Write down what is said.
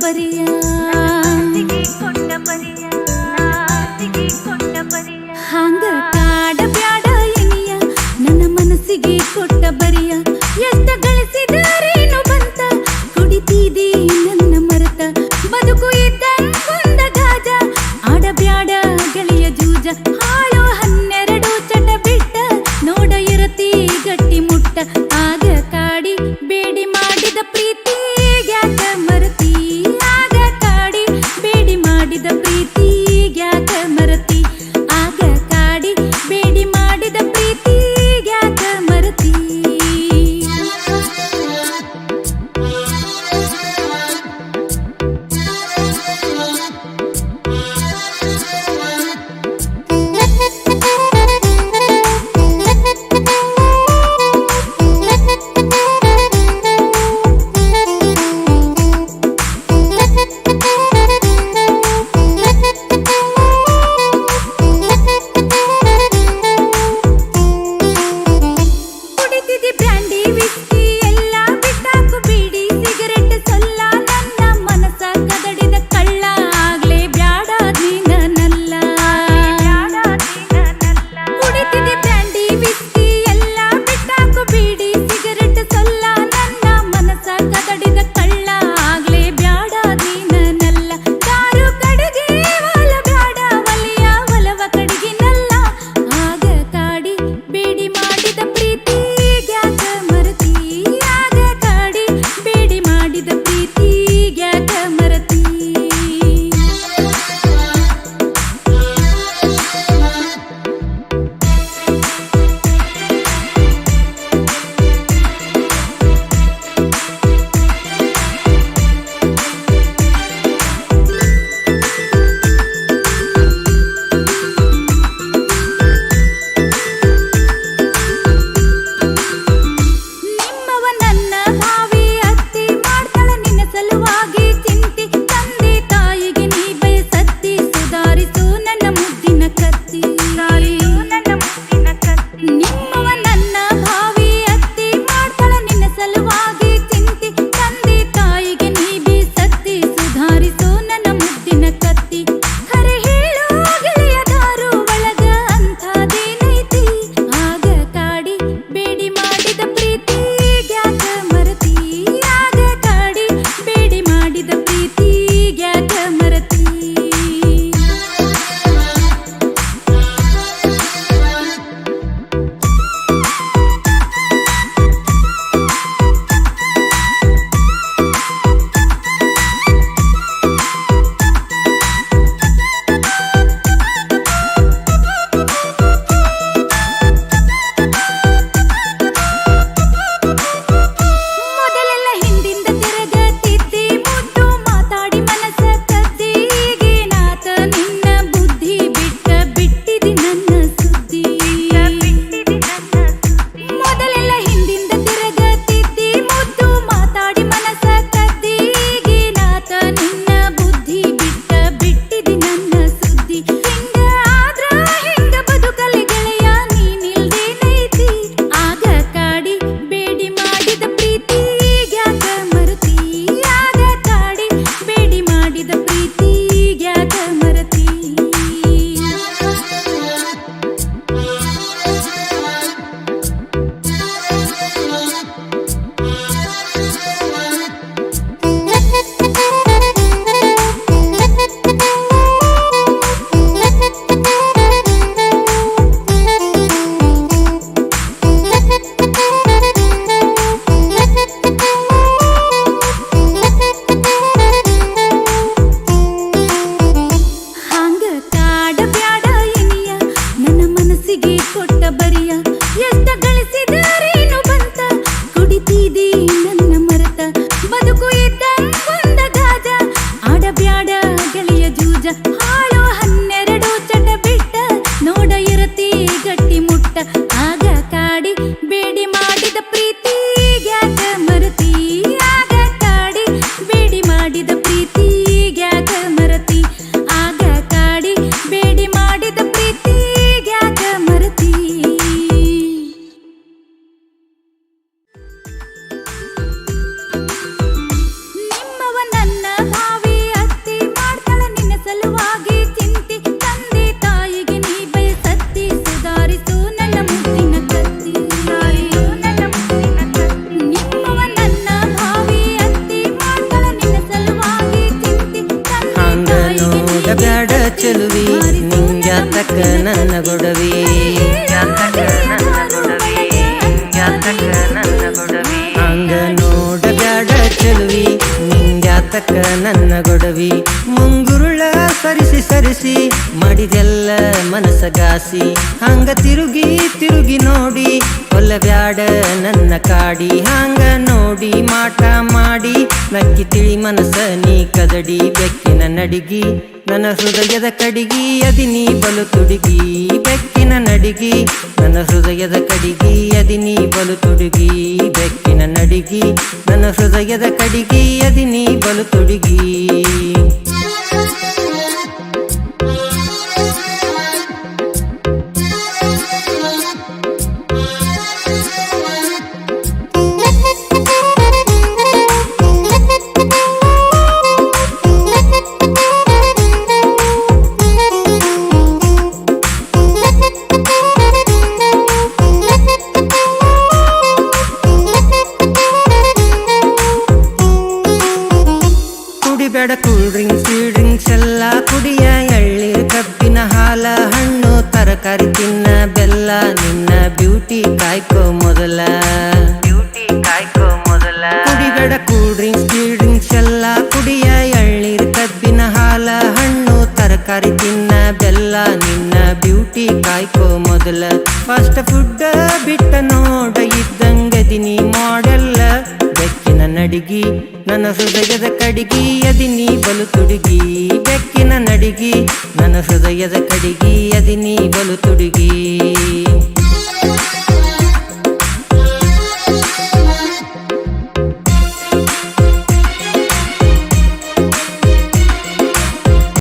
ಪರಿಯ ಹಂಗ ಕಾಡ ಬ್ಯಾಡ ಎನಿಯ. ನನ್ನ ಮನಸ್ಸಿಗೆ ಕೊಟ್ಟ ಬರಿಯ. ಎಷ್ಟ ಗಳಿಸಿದರೇನು ಬಂತ? ಕುಡಿತಿದೆ ನನ್ನ ಮರತ. ಬದುಕು ಇದ್ದ ಬಂದ ಗಾಜ. ಆಡ ಬ್ಯಾಡ ಗೆಳೆಯ ಜೂಜ. ಹಾಳು ಹನ್ನೆರಡು ಚಟ ಬಿಟ್ಟ. ನೋಡ ಇರತಿ ಗಟ್ಟಿ ಮುಟ್ಟ. दीन ಯಾತಕ ನನ್ನ ಗೊಡವಿ. ಮುಂಗುರುಳ ಸರಿಸಿ ಸರಿಸಿ ಮಾಡಿದೆಲ್ಲ ಮನಸಗಾಸಿ ಹಂಗ ತಿರುಗಿ ತಿರುಗಿ ನೋಡಿ ಕೊಲ್ಲಬ್ಯಾಡ ನನ್ನ ಕಾಡಿ. ಹಂಗ ನೋಡಿ ಮಾಟ ಮಾಡಿ ನಕ್ಕಿ ತಿಳಿ ಮನಸ ನೀ ಕದಡಿ. ಬೆಕ್ಕಿನ ನಡಿಗಿ ನನ್ನ ಹೃದಯದ ಕಡಿಗಿ ಅದಿನಿ ಬಲು ತುಡುಗಿ. ಬೆಕ್ಕಿನ ನಡಿಗಿ ನನ್ನ ಹೃದಯದ ಕಡಿಗಿ ಅದಿನಿ ಬಲು ತುಡುಗಿ. ಬೆಕ್ಕಿನ ನಡಿಗಿ ನನ್ನ ಹೃದಯದ ಕಡಿಗಿ ಅದಿನಿ ಬಲು ತುಡುಗಿ. ತರಕಾರಿ ತಿನ್ನ ಬೆಲ್ಲ ನಿನ್ನ ಬ್ಯೂಟಿ ಕಾಯ್ಕೋ ಮೊದಲ. ಬ್ಯೂಟಿ ಕಾಯ್ಕೋ ಮೊದಲ. ಕುಡಿಗಡ ಕೂಲ್ ಡ್ರಿಂಕ್ಸ್ ಕೂಲ್ ಡ್ರಿಂಕ್ಸ್ ಎಲ್ಲ ಕುಡಿಯ ಎಳ್ನೀರ್ ಕಬ್ಬಿನ ಹಾಲ ಹಣ್ಣು ತರಕಾರಿ ತಿನ್ನ ಬೆಲ್ಲ ನಿನ್ನ ಬ್ಯೂಟಿ ಕಾಯ್ಕೋ ಮೊದಲ. ಫಾಸ್ಟ್ ಫುಡ್ ಬಿಟ್ಟ ನೋಡ ನಡಿಗಿ, ನನ್ನ ಹೃದಯದ ಕಡಿಗಿ ಅದಿನಿ ಬಲು ತುಡುಗಿ. ಬೆಕ್ಕಿನ ನಡಿಗಿ, ನನ್ನ ಹೃದಯದ ಕಡಿಗಿ ಅದಿನಿ ಬಲು ತುಡುಗಿ.